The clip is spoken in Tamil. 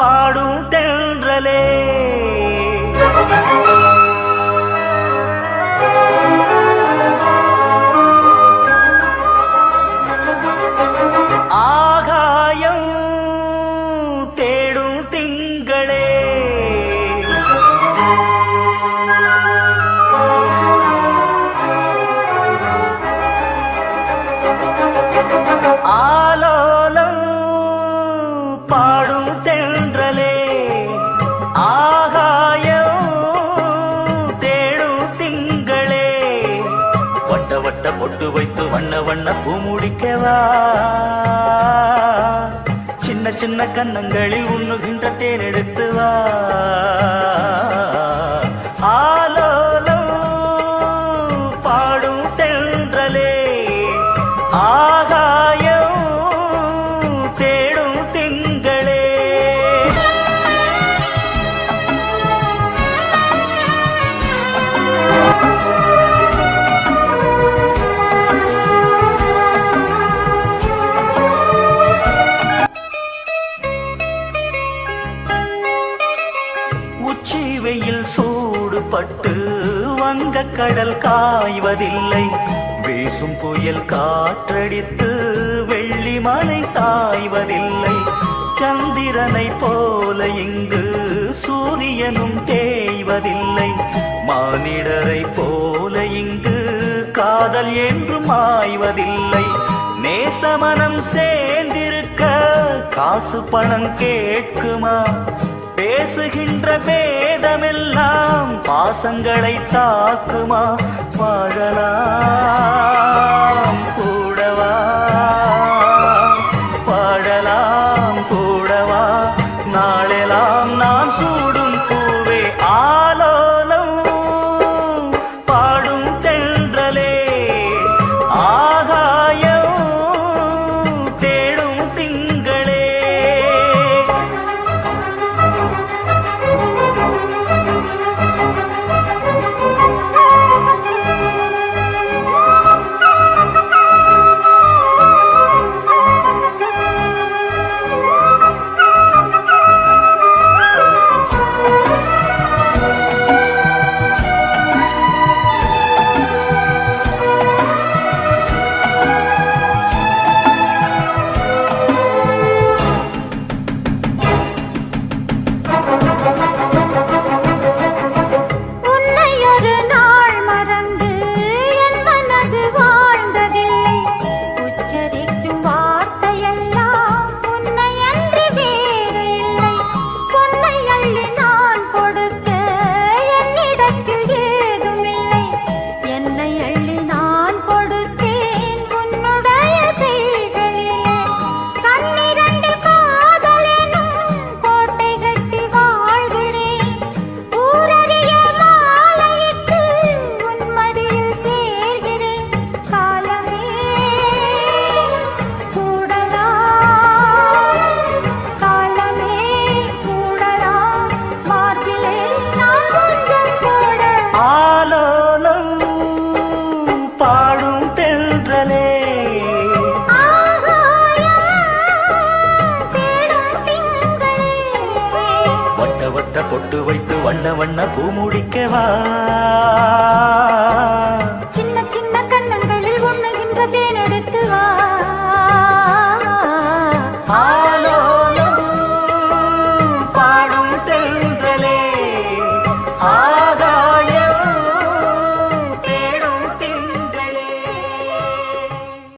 பாடும் தென்றலே. வட்ட வட்ட பொட்டு வைத்து வண்ண வண்ண பூ முடிக்கவா? சின்ன சின்ன கன்னங்களில் உண்ணுகின்ற தேன் எடுத்து வா. உச்சி வெயில் சூடுபட்டு வங்க கடல் காய்வதில்லை. வீசும் புயல் காற்றடித்து வெள்ளி மலை சாய்வதில்லை. சந்திரனை போல இங்கு சூரியனும் தேய்வதில்லை. மானிடரை போல இங்கு காதல் என்றும் மாய்வதில்லை நேசமனம் சேர்ந்திருக்க காசு பணம் கேட்குமா? பேசுகின்ற வேதமெல்லாம் பாசங்களை தாக்குமா வாழலாம் வட்ட பொட்டு வைத்து வண்ண வண்ண பூ முடிக்கவா? சின்ன சின்ன கன்னங்களில் உண்ணுகின்ற தேனெடுத்து வா. ஆலோலம் பாடும் தென்றலே. ஆகா